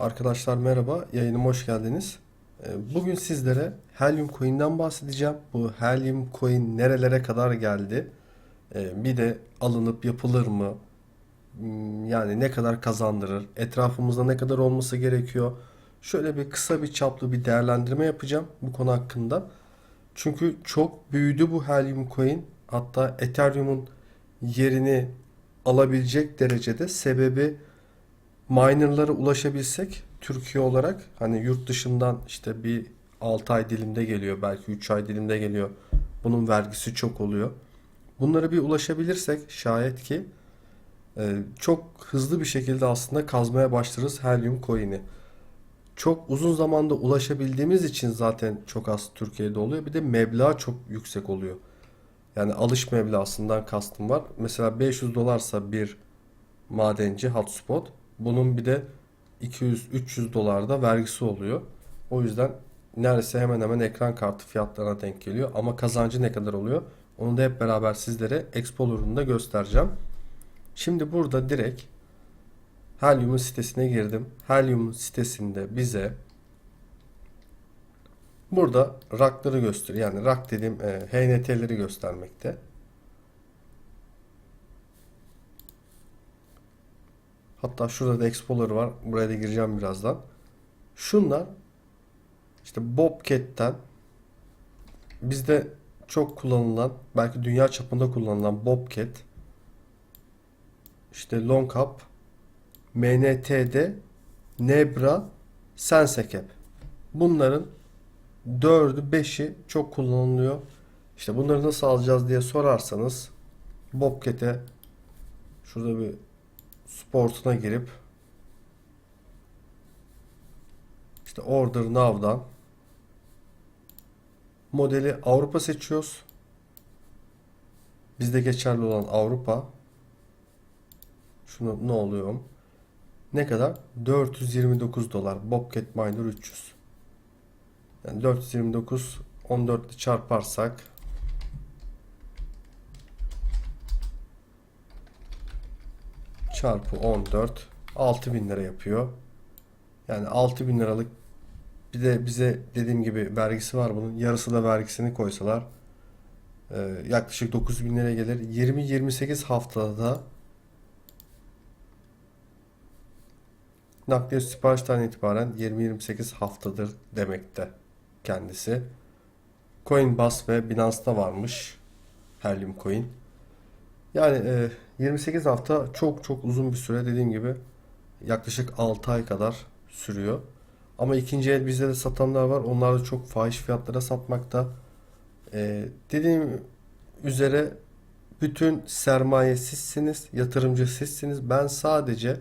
Arkadaşlar merhaba, yayınıma hoş geldiniz. Ee, Bugün sizlere Helium Coin'den bahsedeceğim. Bu Helium Coin nerelere kadar geldi? Ee, Bir de alınıp yapılır mı? Hmm, Yani ne kadar kazandırır? Etrafımızda ne kadar olması gerekiyor? Şöyle bir kısa bir çaplı bir değerlendirme yapacağım bu konu hakkında. Çünkü çok büyüdü bu Helium Coin. Hatta Ethereum'un yerini alabilecek derecede sebebi minerlara ulaşabilsek Türkiye olarak hani yurt dışından işte bir 6 ay dilimde geliyor belki 3 ay dilimde geliyor. Bunun vergisi çok oluyor. Bunlara bir ulaşabilirsek şayet ki e, çok hızlı bir şekilde aslında kazmaya başlarız Helium Coin'i. Çok uzun zamanda ulaşabildiğimiz için zaten çok az Türkiye'de oluyor. Bir de meblağ çok yüksek oluyor. Yani alış meblağından kastım var. Mesela 500 dolarsa bir madenci hotspot. Bunun bir de 200-300 dolarda vergisi oluyor. O yüzden neredeyse hemen hemen ekran kartı fiyatlarına denk geliyor. Ama kazancı ne kadar oluyor? Onu da hep beraber sizlere Explorer'ında göstereceğim. Şimdi burada direkt Helium'un sitesine girdim. Helium'un sitesinde bize burada rackları gösteriyor. Yani rack dediğim e, HNT'leri göstermekte. Hatta şurada da Explorer var. Buraya da gireceğim birazdan. Şunlar işte Bobcat'ten bizde çok kullanılan belki dünya çapında kullanılan Bobcat işte Long Up MNT'de Nebra Sensecap bunların 4'ü 5'i çok kullanılıyor. İşte bunları nasıl alacağız diye sorarsanız Bobcat'e şurada bir sportuna girip işte Order Now'dan modeli Avrupa seçiyoruz. Bizde geçerli olan Avrupa. Şunu ne oluyor? Ne kadar? 429 dolar. Bobcat Miner 300. Yani 429 14 ile çarparsak çarpı 14 6000 lira yapıyor. Yani 6000 liralık bir de bize dediğim gibi vergisi var bunun. Yarısı da vergisini koysalar e, yaklaşık 9000 liraya gelir. 20-28 haftada nakliye siparişten itibaren 20-28 haftadır demekte kendisi. Coinbase ve Binance'da varmış Helium Coin. Yani e, 28 hafta çok çok uzun bir süre dediğim gibi yaklaşık 6 ay kadar sürüyor. Ama ikinci el bizde de satanlar var. Onlar da çok fahiş fiyatlara satmakta. E, dediğim üzere bütün sermaye sizsiniz, yatırımcı sizsiniz. Ben sadece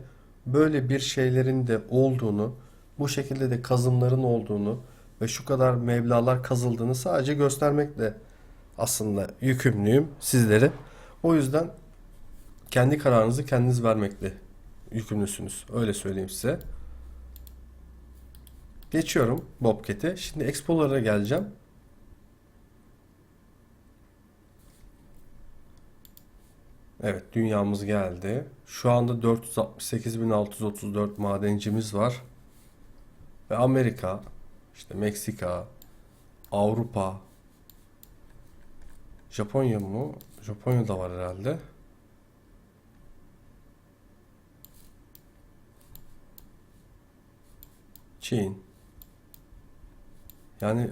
böyle bir şeylerin de olduğunu, bu şekilde de kazımların olduğunu ve şu kadar meblağlar kazıldığını sadece göstermekle aslında yükümlüyüm sizlere. O yüzden kendi kararınızı kendiniz vermekle yükümlüsünüz. Öyle söyleyeyim size. Geçiyorum Bobcat'e. Şimdi Explorer'a geleceğim. Evet dünyamız geldi. Şu anda 468.634 madencimiz var. Ve Amerika, işte Meksika, Avrupa, Japonya mı? Japonya'da var herhalde. şeyin. Yani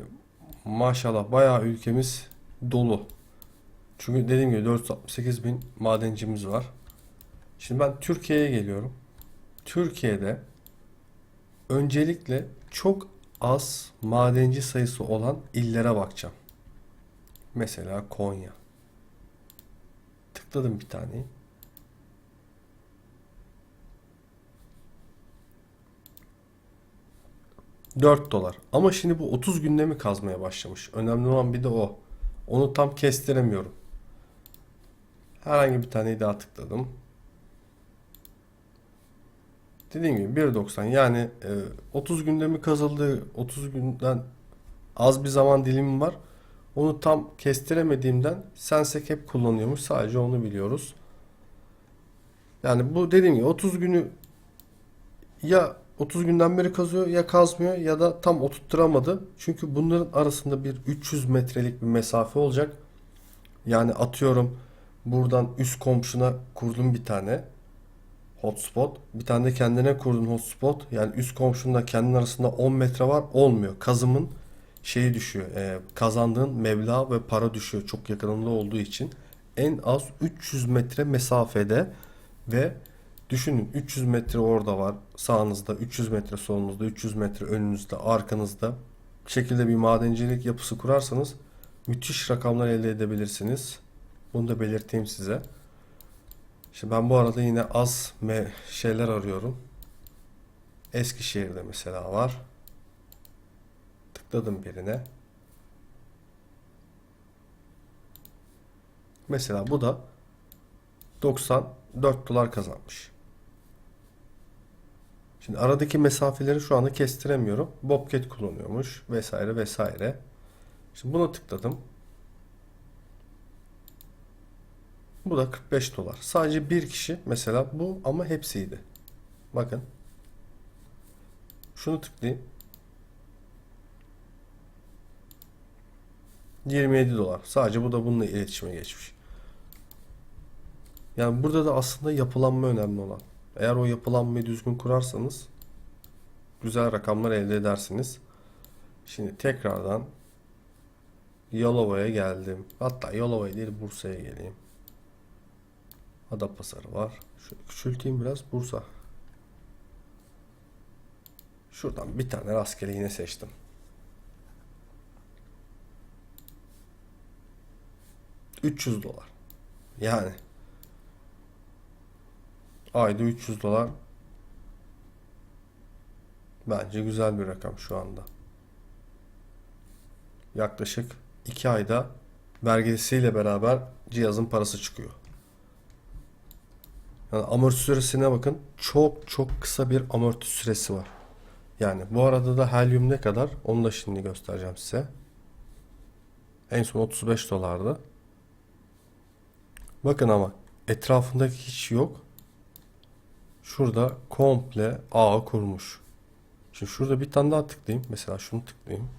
maşallah bayağı ülkemiz dolu. Çünkü dediğim gibi 468 bin madencimiz var. Şimdi ben Türkiye'ye geliyorum. Türkiye'de öncelikle çok az madenci sayısı olan illere bakacağım. Mesela Konya. Tıkladım bir taneyi. 4 dolar. Ama şimdi bu 30 günde mi kazmaya başlamış? Önemli olan bir de o. Onu tam kestiremiyorum. Herhangi bir taneyi daha tıkladım. Dediğim gibi 1.90 yani e, 30 günde mi kazıldı 30 günden az bir zaman dilimi var. Onu tam kestiremediğimden Sensec hep kullanıyormuş. Sadece onu biliyoruz. Yani bu dediğim gibi 30 günü ya 30 günden beri kazıyor ya kazmıyor ya da tam oturtturamadı. Çünkü bunların arasında bir 300 metrelik bir mesafe olacak. Yani atıyorum buradan üst komşuna kurdun bir tane hotspot. Bir tane de kendine kurdun hotspot. Yani üst komşunla kendin arasında 10 metre var olmuyor. Kazımın şeyi düşüyor. e, kazandığın meblağ ve para düşüyor çok yakınında olduğu için. En az 300 metre mesafede ve düşünün 300 metre orada var sağınızda 300 metre solunuzda 300 metre önünüzde arkanızda bu şekilde bir madencilik yapısı kurarsanız müthiş rakamlar elde edebilirsiniz. Bunu da belirteyim size. Şimdi ben bu arada yine az me şeyler arıyorum. Eskişehir'de mesela var. Tıkladım birine. Mesela bu da 94 dolar kazanmış. Şimdi aradaki mesafeleri şu anda kestiremiyorum. Bobcat kullanıyormuş vesaire vesaire. Şimdi buna tıkladım. Bu da 45 dolar. Sadece bir kişi mesela bu ama hepsiydi. Bakın. Şunu tıklayayım. 27 dolar. Sadece bu da bununla iletişime geçmiş. Yani burada da aslında yapılanma önemli olan. Eğer o yapılanmayı düzgün kurarsanız güzel rakamlar elde edersiniz. Şimdi tekrardan Yalova'ya geldim. Hatta Yalova'ya değil Bursa'ya geleyim. Adapazarı var. Şöyle küçülteyim biraz Bursa. Şuradan bir tane rastgele yine seçtim. ...300 dolar. Yani... Ayda 300 dolar... Bence güzel bir rakam şu anda. Yaklaşık 2 ayda... ...vergisiyle beraber cihazın parası çıkıyor. Yani amorti süresine bakın. Çok çok kısa bir amorti süresi var. Yani bu arada da helyum ne kadar? Onu da şimdi göstereceğim size. En son 35 dolardı. Bakın ama etrafındaki hiç yok. Şurada komple ağ kurmuş. Şimdi şurada bir tane daha tıklayayım. Mesela şunu tıklayayım.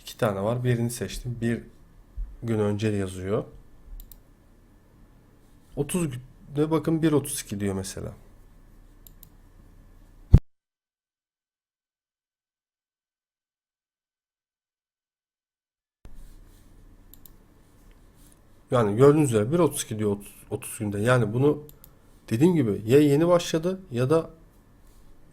İki tane var. Birini seçtim. Bir gün önce yazıyor. 30 de bakın 1.32 diyor mesela. Yani gördüğünüz üzere 1.32 diyor 30, 30 günde. Yani bunu dediğim gibi ya yeni başladı ya da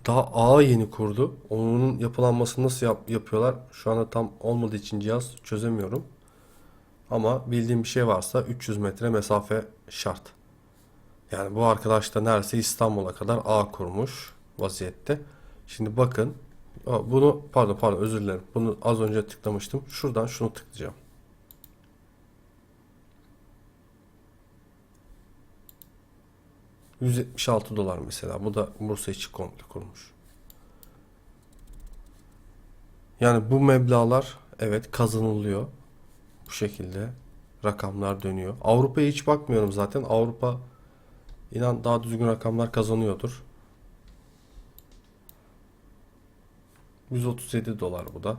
daha ağa yeni kurdu. Onun yapılanmasını nasıl yap- yapıyorlar? Şu anda tam olmadığı için cihaz çözemiyorum. Ama bildiğim bir şey varsa 300 metre mesafe şart. Yani bu arkadaş da neredeyse İstanbul'a kadar ağ kurmuş vaziyette. Şimdi bakın. Bunu pardon pardon özür dilerim. Bunu az önce tıklamıştım. Şuradan şunu tıklayacağım. ...176 dolar mesela. Bu da Bursa içi komple kurmuş. Yani bu meblağlar evet kazanılıyor. Bu şekilde rakamlar dönüyor. Avrupa'ya hiç bakmıyorum zaten. Avrupa inan daha düzgün rakamlar kazanıyordur. 137 dolar bu da.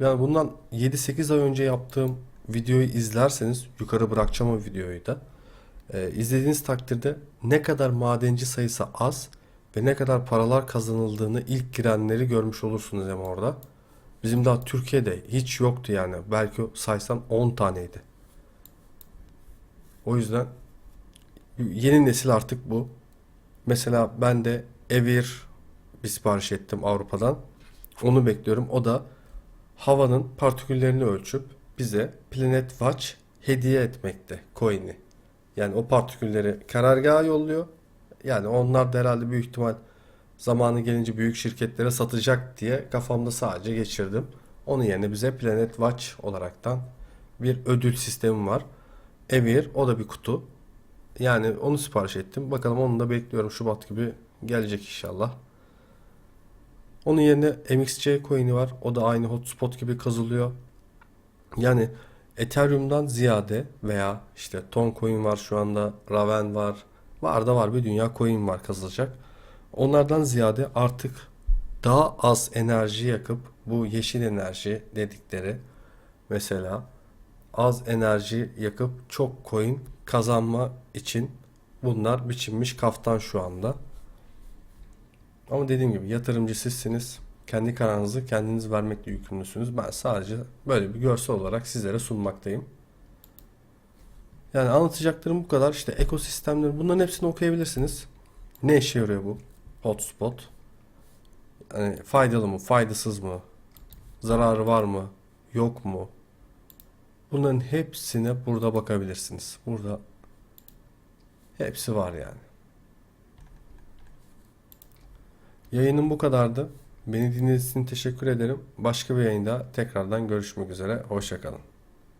Yani bundan 7-8 ay önce yaptığım videoyu izlerseniz yukarı bırakacağım o videoyu da. Ee, izlediğiniz takdirde ne kadar madenci sayısı az ve ne kadar paralar kazanıldığını ilk girenleri görmüş olursunuz hem orada. Bizim daha Türkiye'de hiç yoktu yani. Belki saysam 10 taneydi. O yüzden yeni nesil artık bu. Mesela ben de Evir bir sipariş ettim Avrupa'dan. Onu bekliyorum. O da havanın partiküllerini ölçüp bize Planet Watch hediye etmekte coin'i. Yani o partikülleri karargaha yolluyor. Yani onlar da herhalde büyük ihtimal zamanı gelince büyük şirketlere satacak diye kafamda sadece geçirdim. Onun yerine bize Planet Watch olaraktan bir ödül sistemi var. Emir o da bir kutu. Yani onu sipariş ettim. Bakalım onu da bekliyorum. Şubat gibi gelecek inşallah. Onun yerine MXC coin'i var. O da aynı hotspot gibi kazılıyor. Yani Ethereum'dan ziyade veya işte Toncoin var şu anda, Raven var. Var da var bir dünya coin var kazılacak. Onlardan ziyade artık daha az enerji yakıp bu yeşil enerji dedikleri mesela az enerji yakıp çok coin kazanma için bunlar biçilmiş kaftan şu anda. Ama dediğim gibi yatırımcı sizsiniz. Kendi kararınızı kendiniz vermekle yükümlüsünüz. Ben sadece böyle bir görsel olarak sizlere sunmaktayım. Yani anlatacaklarım bu kadar. İşte ekosistemleri bunların hepsini okuyabilirsiniz. Ne işe yarıyor bu hotspot? Yani faydalı mı, faydasız mı? Zararı var mı, yok mu? Bunların hepsine burada bakabilirsiniz. Burada hepsi var yani. Yayınım bu kadardı. Beni dinlediğiniz için teşekkür ederim. Başka bir yayında tekrardan görüşmek üzere. Hoşçakalın.